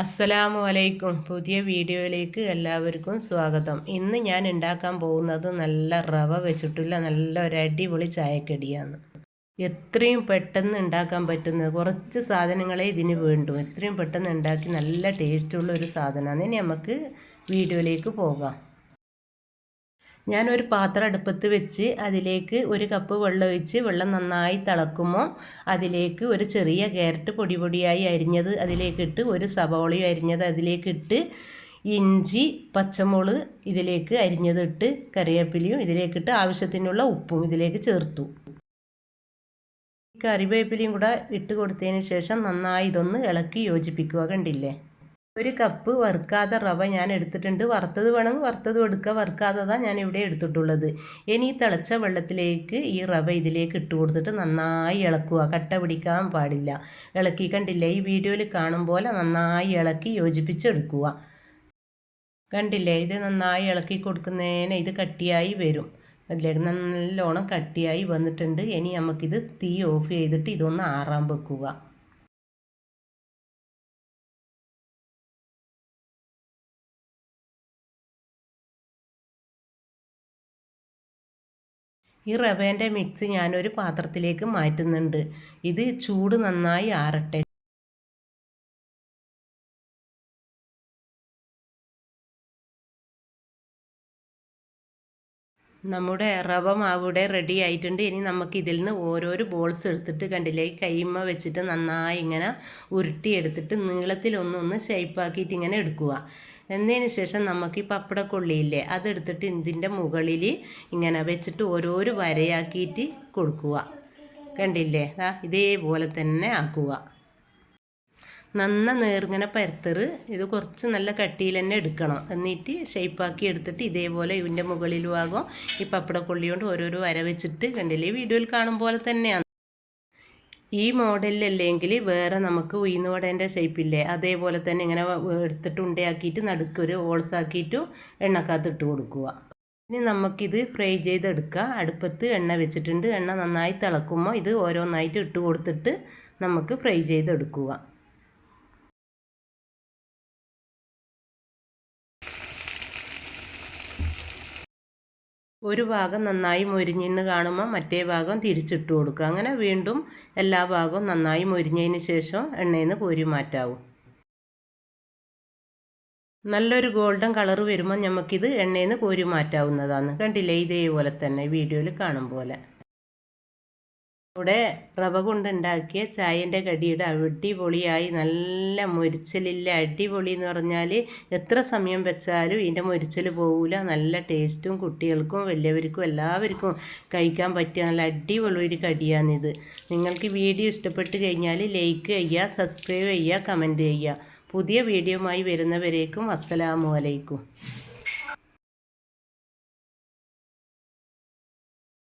അസ്സലാമു അലൈക്കും. പുതിയ വീഡിയോയിലേക്ക് എല്ലാവർക്കും സ്വാഗതം. ഇന്ന് ഞാൻ ഉണ്ടാക്കാൻ പോകുന്നത് നല്ല റവ വെച്ചിട്ടുള്ള നല്ല ഒരു അടിപൊളി ചായക്കടിയാണ്. എത്രയും പെട്ടെന്ന് ഉണ്ടാക്കാൻ പറ്റുന്നത് കുറച്ച് സാധനങ്ങളെ ഇതിന് വേണ്ടു. എത്രയും പെട്ടെന്ന് ഉണ്ടാക്കി നല്ല ടേസ്റ്റുള്ള ഒരു സാധനമാണ്. ഇനി നമുക്ക് വീഡിയോയിലേക്ക് പോകാം. ഞാനൊരു പാത്രം അടുപ്പത്ത് വെച്ച് അതിലേക്ക് ഒരു കപ്പ് വെള്ളം ഒഴിച്ച് വെള്ളം നന്നായി തിളക്കുമ്പോൾ അതിലേക്ക് ഒരു ചെറിയ ക്യാരറ്റ് പൊടി പൊടിയായി അരിഞ്ഞത് അതിലേക്കിട്ട് ഒരു സവോളയും അരിഞ്ഞത് അതിലേക്കിട്ട് ഇഞ്ചി പച്ചമുളക് ഇതിലേക്ക് അരിഞ്ഞതിട്ട് കറിവേപ്പിലയും ഇതിലേക്കിട്ട് ആവശ്യത്തിനുള്ള ഉപ്പും ഇതിലേക്ക് ചേർത്തു. കറിവേപ്പിലയും കൂടെ ഇട്ട് കൊടുത്തതിന് ശേഷം നന്നായി ഇതൊന്ന് ഇളക്കി യോജിപ്പിക്കുക കണ്ടില്ലേ? ഒരു കപ്പ് വറുക്കാതെ റവ ഞാൻ എടുത്തിട്ടുണ്ട്. വറുത്തത് വേണമെങ്കിൽ വറുത്തത് എടുക്കുക. വറുക്കാത്തതാണ് ഞാൻ ഇവിടെ എടുത്തിട്ടുള്ളത്. ഇനി ഈ തിളച്ച വെള്ളത്തിലേക്ക് ഈ റവ ഇതിലേക്ക് ഇട്ട് കൊടുത്തിട്ട് നന്നായി ഇളക്കുക. കട്ട പിടിക്കാൻ പാടില്ല. ഇളക്കി കണ്ടില്ലേ? ഈ വീഡിയോയിൽ കാണും പോലെ നന്നായി ഇളക്കി യോജിപ്പിച്ചെടുക്കുക. കണ്ടില്ലേ? ഇത് നന്നായി ഇളക്കി കൊടുക്കുന്നതിന് ഇത് കട്ടിയായി വരും. അതിലേക്ക് നല്ലോണം കട്ടിയായി വന്നിട്ടുണ്ട്. ഇനി നമുക്കിത് തീ ഓഫ് ചെയ്തിട്ട് ഇതൊന്ന് ആറാൻ വെക്കുക. ഈ റവേന്റെ മിക്സ് ഞാനൊരു പാത്രത്തിലേക്ക് മാറ്റുന്നുണ്ട്. ഇത് ചൂട് നന്നായി ആറട്ടെ. നമ്മുടെ റവ മാവിടെ റെഡി ആയിട്ടുണ്ട്. ഇനി നമുക്ക് ഇതിൽ നിന്ന് ഓരോരോ ബോൾസ് എടുത്തിട്ട് കണ്ടില്ലേ? കൈമ വെച്ചിട്ട് നന്നായി ഇങ്ങനെ ഉരുട്ടിയെടുത്തിട്ട് നീളത്തിലൊന്നൊന്ന് ഷേപ്പാക്കിയിട്ട് ഇങ്ങനെ എടുക്കുക. എന്നതിന് ശേഷം നമുക്ക് ഈ പപ്പടക്കൊള്ളിയില്ലേ അതെടുത്തിട്ട് ഇതിന്റെ മുകളിൽ ഇങ്ങനെ വെച്ചിട്ട് ഓരോരോ വരയാക്കിയിട്ട് കൊടുക്കുക. കണ്ടില്ലേ? ആ ഇതേപോലെ തന്നെ ആക്കുക. നന്ന നേർങ്ങനെ പരത്തറ് ഇത് കുറച്ച് നല്ല കട്ടിയിൽ തന്നെ എടുക്കണം. എന്നിട്ട് ഷേപ്പാക്കി എടുത്തിട്ട് ഇതേപോലെ ഇതിന്റെ മുകളിലും ആകും. ഈ പപ്പടക്കൊള്ളി കൊണ്ട് ഓരോരോ വര വെച്ചിട്ട് കണ്ടില്ലേ? വീഡിയോയിൽ കാണും പോലെ തന്നെയാണ് ഈ മോഡലിലല്ലെങ്കിൽ വേറെ നമുക്ക് ഉയിന്നുവടേന്റെ ഷേപ്പില്ലേ? അതേപോലെ തന്നെ ഇങ്ങനെ എടുത്തിട്ട് ഉണ്ടയാക്കിയിട്ട് നടുക്കൊരു ഓൾസാക്കിയിട്ടും എണ്ണക്കകത്ത് ഇട്ട് കൊടുക്കുക. ഇനി നമുക്കിത് ഫ്രൈ ചെയ്തെടുക്കുക. അടുപ്പത്ത് എണ്ണ വെച്ചിട്ടുണ്ട്. എണ്ണ നന്നായി തിളക്കുമ്പോൾ ഇത് ഓരോന്നായിട്ട് ഇട്ട് കൊടുത്തിട്ട് നമുക്ക് ഫ്രൈ ചെയ്തെടുക്കുക. ഒരു ഭാഗം നന്നായി മൊരിഞ്ഞെന്ന് കാണുമ്പോൾ മറ്റേ ഭാഗം തിരിച്ചിട്ട് കൊടുക്കുക. അങ്ങനെ വീണ്ടും എല്ലാ ഭാഗവും നന്നായി മൊരിഞ്ഞതിന് ശേഷം എണ്ണയിൽ നിന്ന് കോരി മാറ്റാവും. നല്ലൊരു ഗോൾഡൻ കളർ വരുമ്പോൾ നമുക്കിത് എണ്ണയിൽ നിന്ന് കോരി മാറ്റാവുന്നതാണ്. കണ്ടില്ലേ? ഇതേപോലെ തന്നെ വീഡിയോയിൽ കാണും പോലെ. ഇവിടെ റവ കൊണ്ടുണ്ടാക്കിയ ചായന്റെ കടിയുടെ അടിപൊളിയായി നല്ല മൊരിച്ചലില്ല അടിപൊളി എന്ന് പറഞ്ഞാൽ എത്ര സമയം വെച്ചാലും ഇതിന്റെ മൊരിച്ചൽ പോകില്ല നല്ല ടേസ്റ്റും കുട്ടികൾക്കും വലിയവർക്കും എല്ലാവർക്കും കഴിക്കാൻ പറ്റിയ നല്ല അടിപൊളി ഒരു കടിയാണിത്. നിങ്ങൾക്ക് വീഡിയോ ഇഷ്ടപ്പെട്ട് കഴിഞ്ഞാൽ ലൈക്ക് ചെയ്യുക സബ്സ്ക്രൈബ് ചെയ്യുക കമന്റ് ചെയ്യുക. പുതിയ വീഡിയോയുമായി വരുന്നവരേക്കും അസ്സലാമു അലൈക്കും.